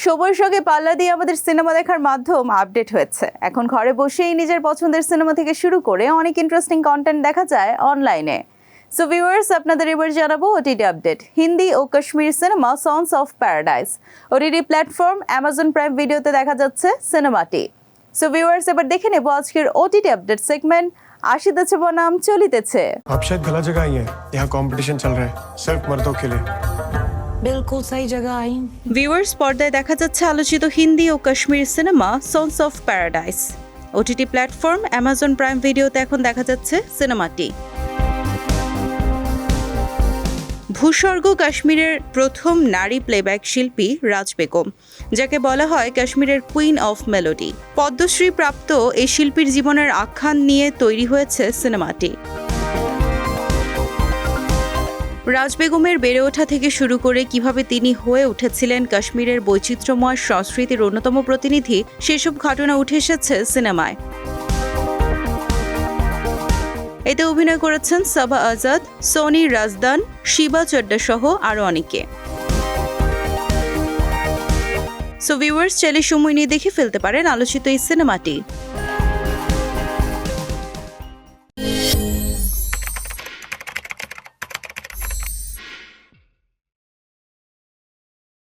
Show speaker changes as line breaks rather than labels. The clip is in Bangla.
সময়ের সঙ্গে পাল্লা দিয়ে আমাদের সিনেমা দেখার মাধ্যম আপডেট হয়েছে এখন ঘরে বসেই নিজের পছন্দের সিনেমা থেকে শুরু করে অনেক ইন্টারেস্টিং কন্টেন্ট দেখা যায় অনলাইনে সো ভিউয়ার্স আপনাদের এবার জানাবো OTT update Hindi O Kashmiri cinema Sons of Paradise OTT platform Amazon Prime ভিডিওতে দেখা যাচ্ছে সিনেমাটি সো ভিউয়ার্স এবার দেখে নেব আজকের ওটিটি আপডেট সেগমেন্ট আসিতেছে বনাম চলিতেছে
आप शायद गलत जगह आई हैं यहाँ कंपटीशन चल रहा है सिर्फ मर्दों के लिए
बिल्कुल सही जगह आई हूँ
ভিউয়ার্স পর্দায় দেখা যাচ্ছে আলোচিত হিন্দি ও Kashmiri cinema Sons of Paradise OTT platform Amazon Prime ভিডিওতে এখন দেখা যাচ্ছে সিনেমাটি ভূস্বর্গ কাশ্মীরের প্রথম নারী প্লেব্যাক শিল্পী রাজ বেগম যাকে বলা হয় কাশ্মীরের কুইন অফ মেলোডি পদ্মশ্রী প্রাপ্ত এই শিল্পীর জীবনের আখ্যান নিয়ে তৈরি হয়েছে সিনেমাটি রাজ বেগমের বেড়ে ওঠা থেকে শুরু করে কীভাবে তিনি হয়ে উঠেছিলেন কাশ্মীরের বৈচিত্র্যময় সংস্কৃতির অন্যতম প্রতিনিধি, সেসব ঘটনা উঠে এসেছে সিনেমায়। এতে অভিনয় করেছেন সাবা আজাদ, সোনি রাজদান, শিবা চড্ডা সহ আরও অনেকে। সো ভিউয়ার্স চাইলে সময় নিয়ে দেখে ফেলতে পারেন আলোচিত এই সিনেমাটি।